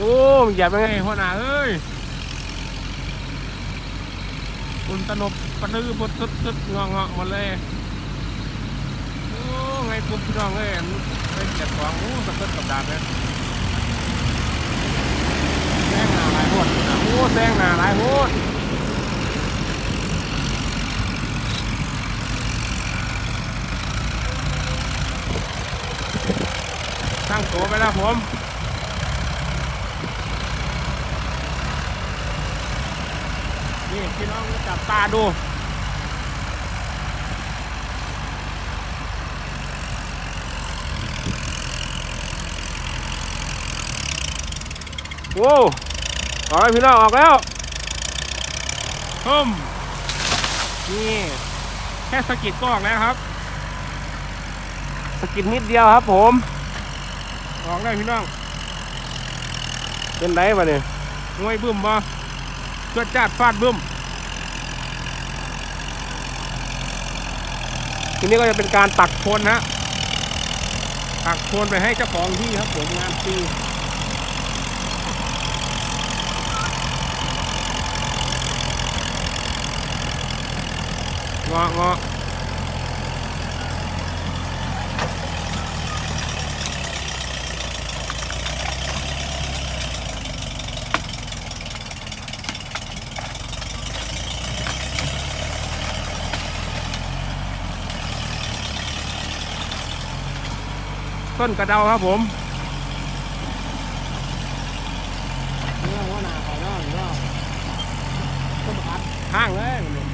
โอ้มันเหยียบยังไงหัวหน้าเอ้ยคุณตนบปนือบดสุดสุดงองๆหมดเลยโอ้ไงปุ๊บพี่น้องเอ้ยอันเอ้ยเจ็บของโอ้สะเกิดกับดาบเลยแซงหนาหลายโหดโอ้แซงหนาหลายโหดตั้งตัวไปแล้วผม นี่พี่น้องจับตาดู โว้วออกแล้วพี่น้องออกแล้วทุ่มนี่แค่สะกิดก็ออกแล้วครับสะกิดนิดเดียวครับ ผม ออกแล้วพี่น้องเป็นไรวะเนี่ยงวยบึ้มบ่ จวดจัดฟาดบึ้มทีนี้ก็จะเป็นการตักโคลนนะตักโคลนไปให้เจ้าของที่ครับผมงานฟรีเงาะเงาะ ต้นกระเดาครับผมเนื้อหัวหน้าเขาเนาะเนาะต้นประคัดห้างเลยมันเนี่ย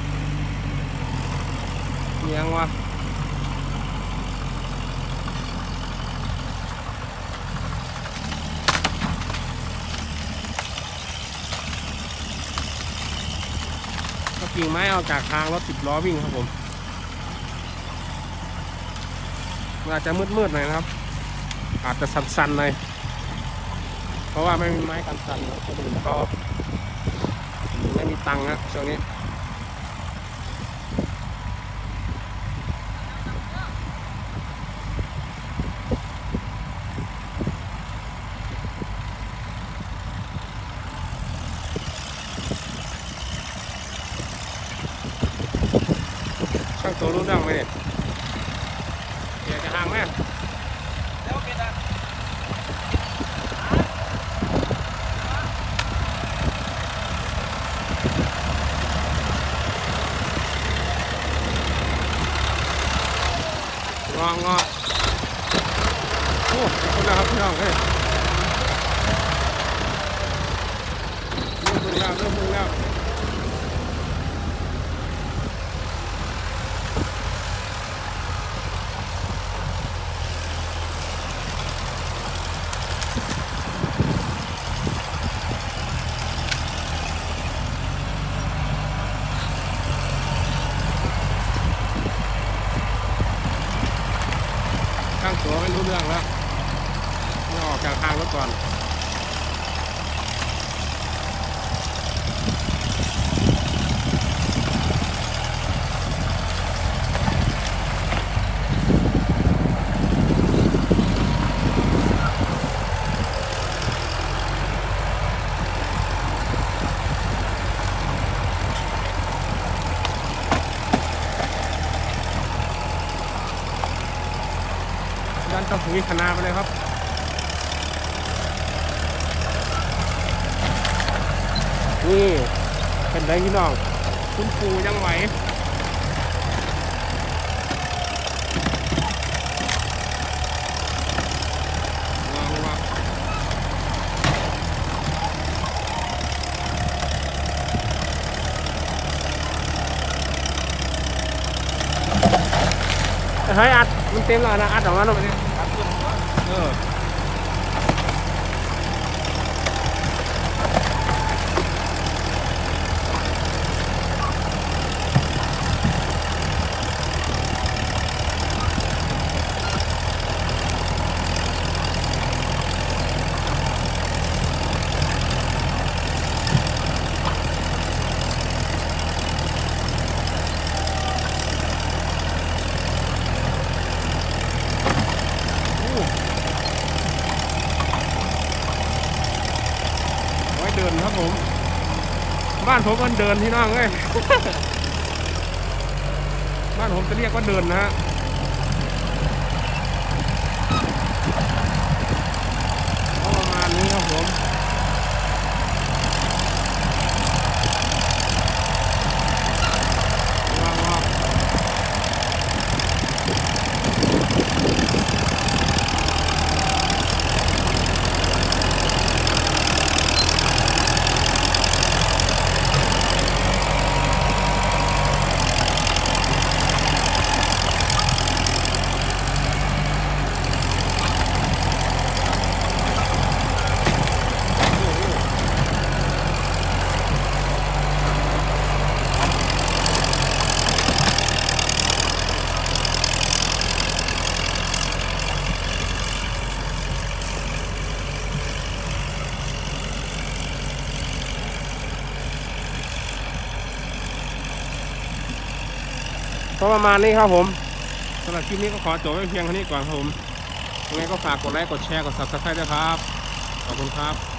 เอียงวะก็กิ่งไม้ออกจากทางรถสิบล้อวิ่งครับผมมันอาจจะมืดๆหน่อยนะครับ อาจจะสั่นๆหน่อยเพราะว่าไม่มีไม้กันสั่นแล้วคนอื่นก็ไม่มีตังค์นะช่วงนี้ช่างตัวรู้เรื่องไหมเนี่ยเดี๋ยวจะห่างไหม ง องงอโอ้คนะครับพี่น้องเฮ้ยเริ่มมึงแล้วเริ่มมึงแล้ว ตัวไม่รู้เรื่องแล้วต้องออกจากทางรถก่อน ดันตะหุยคณะไปเลยครับนี่เป็นไรพี่น้อง คุณปูยังไหวเฮ้ยอัด มันเต็มแล้วนะ อัดออกมาหน่อยดิเออ น บ้านผมมันเดินที่น้องเอ้ยบ้านผมจะเรียกว่าเดินนะฮะประมาณนี้ครับผมว้าวว้าว ก็ประมาณนี้ครับผมสำหรับคลิปนี้ก็ขอจบไว้เพียงเท่านี้ก่อนครับผมยังไงก็ฝากกดไลค์กดแชร์กด subscribe ด้วยครับขอบคุณครับ